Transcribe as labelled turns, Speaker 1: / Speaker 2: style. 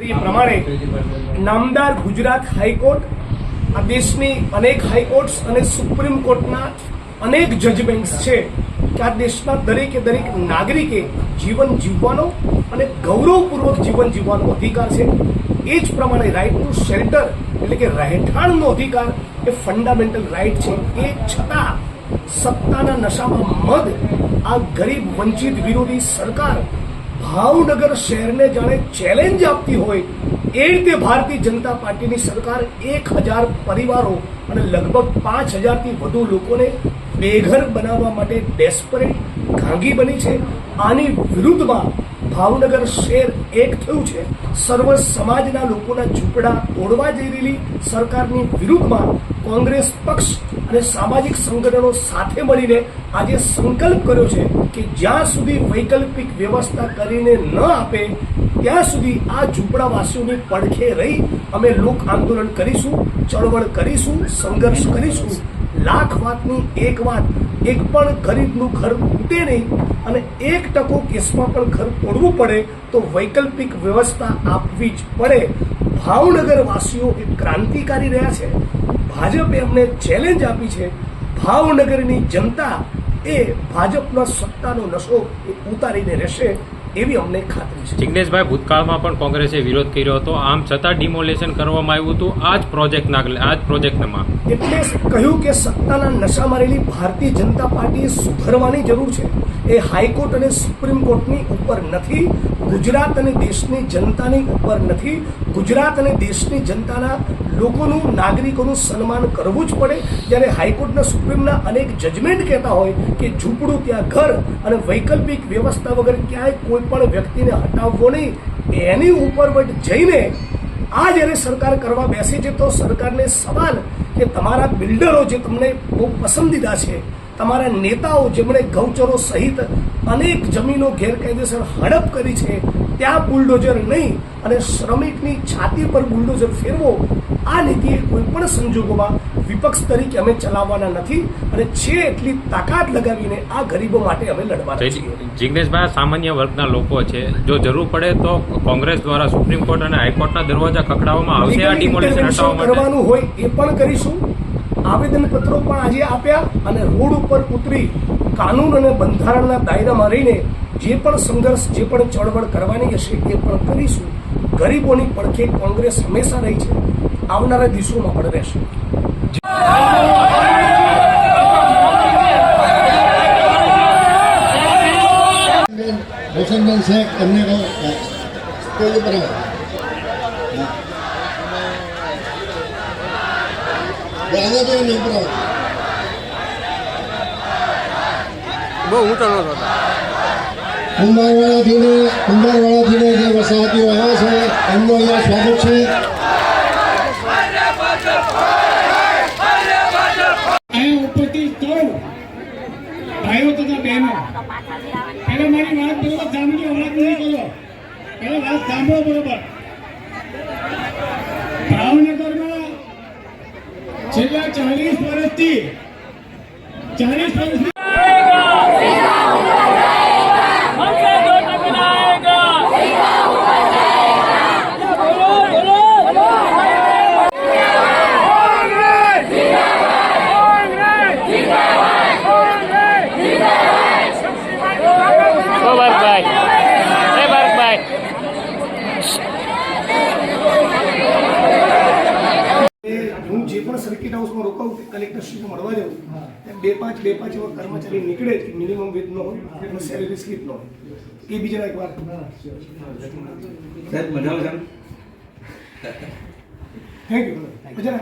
Speaker 1: પ્રમાણે નામદાર ગુજરાત હાઈકોર્ટ, આ દેશની અનેક હાઈકોર્ટ્સ અને સુપ્રીમ કોર્ટના અનેક જજમેન્ટ્સ છે કે આ દેશના દરેકે દરેક નાગરિકે જીવન જીવવાનો અને ગૌરવપૂર્વક જીવન જીવવાનો અધિકાર છે. એ જ પ્રમાણે રાઇટ ટુ શેલ્ટર એટલે કે રહેઠાણનો અધિકાર એ ફંડામેન્ટલ રાઇટ છે. એ છતાં સત્તાના નશામાં મદ આ ગરીબ વંચિત વિરોધી સરકાર ભાવનગર શહેરને જાણે ચેલેન્જ આપતી હોય એ રીતે ભારતીય જનતા પાર્ટીની સરકાર એક હજાર પરિવારો અને લગભગ પાંચ હજારથી વધુ લોકોને બેઘર બનાવવા માટે ડેસ્પરેટ ઘાંગી બની છે. આની વિરુદ્ધમાં ભાવનગર શહેર એક થયું છે. સર્વ સમાજના લોકોના ઝૂંપડા તોડવા જઈ રહેલી સરકારની વિરુદ્ધમાં કોંગ્રેસ પક્ષ અને સામાજિક સંગઠનો સાથે મળીને આજે સંકલ્પ કર્યો છે કે જ્યાં સુધી વૈકલ્પિક વ્યવસ્થા કરીને ન આપે, ત્યાં સુધી આ ઝૂંપડાવાસીઓની પડખે રહી અમે લોક આંદોલન કરીશું, ચળવળ કરીશું, સંઘર્ષ કરીશું. લાખ વાતની એક વાત, એક પણ ગરીબનું ઘર તૂટે નહીં અને એક ટકો કેસમાં પણ ઘર તોડવું પડે તો વૈકલ્પિક વ્યવસ્થા આપવી જ પડે. ભાવનગર વાસીઓ એક ક્રાંતિકારી રહ્યા છે. ભાજપે અમને ચેલેન્જ આપી છે. ભાવનગરની જનતા એ ભાજપના સત્તાનો નશો એ ઉતારીને રહેશે એવી અમને ખાતરી છે.
Speaker 2: જિગ્નેશભાઈ ભૂતકાળમાં પણ કોંગ્રેસે વિરોધ કર્યો હતો. આમ છતાં ડિમોલેશન કરવામાં આવ્યું હતું. આ જ પ્રોજેક્ટના આ જ પ્રોજેક્ટમાં
Speaker 1: એટલે કહ્યું કે સત્તાના નશા મારેલી ભારતીય જનતા પાર્ટીએ સુધરવાની જરૂર છે. એ હાઈકોર્ટ અને સુપ્રીમ કોર્ટની ઉપર નથી ગુજરાત અને દેશની જનતાની ઉપર નથી. ગુજરાત અને દેશની જનતાના લોકોનું, નાગરિકોનું સન્માન કરવું જ પડે. જ્યારે હાઈકોર્ટના સુપ્રીમના અનેક જજમેન્ટ કહેતા હોય કે ઝૂંપડું ત્યાં ઘર અને વૈકલ્પિક વ્યવસ્થા વગર ક્યાંય કોઈ પણ વ્યક્તિને હટાવવો નહીં. એની ઉપર વટ જઈને આ જ્યારે સરકાર કરવા બેસે છે, તો સરકારને સવાલ કે તમારા બિલ્ડરો જે તમને બહુ પસંદીદા છે, તમારા નેતાઓ જેમણે ગૌચરો સહિત અનેક જમીનો ગેરકાયદેસર હડપ કરી છે ત્યાં બુલડોઝર નહીં અને શ્રમિકની છાતી પર બુલડોઝર ફેરવો આ નીતિ કોઈ પણ સંજોગોમાં વિપક્ષ તરીકે અમે ચલાવવાના નથી અને છે એટલી તાકાત લગાવીને આ ગરીબો માટે અમે લડવાના છીએ.
Speaker 2: જિગ્નેશભાઈ સામાન્ય વર્ગના લોકો છે. જો જરૂર પડે તો કોંગ્રેસ દ્વારા સુપ્રીમ કોર્ટ અને હાઈકોર્ટના દરવાજા ખખડાવવામાં આવશે આ ડિમોલેશન
Speaker 1: કરવાનું હોય એ પણ કરીશું. આવેદન પત્રો પણ આજે આપ્યા અને રોડ ઉપર ઉતરી કાનૂન અને બંધારણના દાયરામાં રહીને જે પણ સંઘર્ષ જે પણ ચળવળ કરવાની હશે એ પણ કરીશું ગરીબોની પડખે કોંગ્રેસ હંમેશા રહી છે આવનારા દિવસોમાં પણ રહેશે
Speaker 3: રોશનબેન શેખ તમને કહો ઉપર એની ઉપર
Speaker 4: બહુ ઊંચો
Speaker 3: ને કુંભારવાડાથી ને જે વસાહતીઓ આવ્યા છે એમનું અહીંયા સ્વાગત છે.
Speaker 5: અહીંયા ઉપરથી કહું ભાઈઓ તથા બહેનો. પહેલા મારી વાત બરોબર સાંભળજો અવાજ નહીં કરો પહેલા વાત સાંભળો બરોબર. વર્ષથી ચાલીસ વર્ષથી
Speaker 2: ઓ ભરતભાઈ એ ભરતભાઈ
Speaker 1: એ હું જે પણ સર્કિટ હાઉસમાં રોકાવું કે કલેક્ટરશ્રીને મળવા જવું બે પાંચ બે પાંચ એવા કર્મચારી નીકળે કે મિનિમમ વેજ નો હોય અને સેલેરી સ્લીપ નો હોય. એ બીજા એક વાત
Speaker 6: સાહેબ મજા
Speaker 1: થેન્ક યુ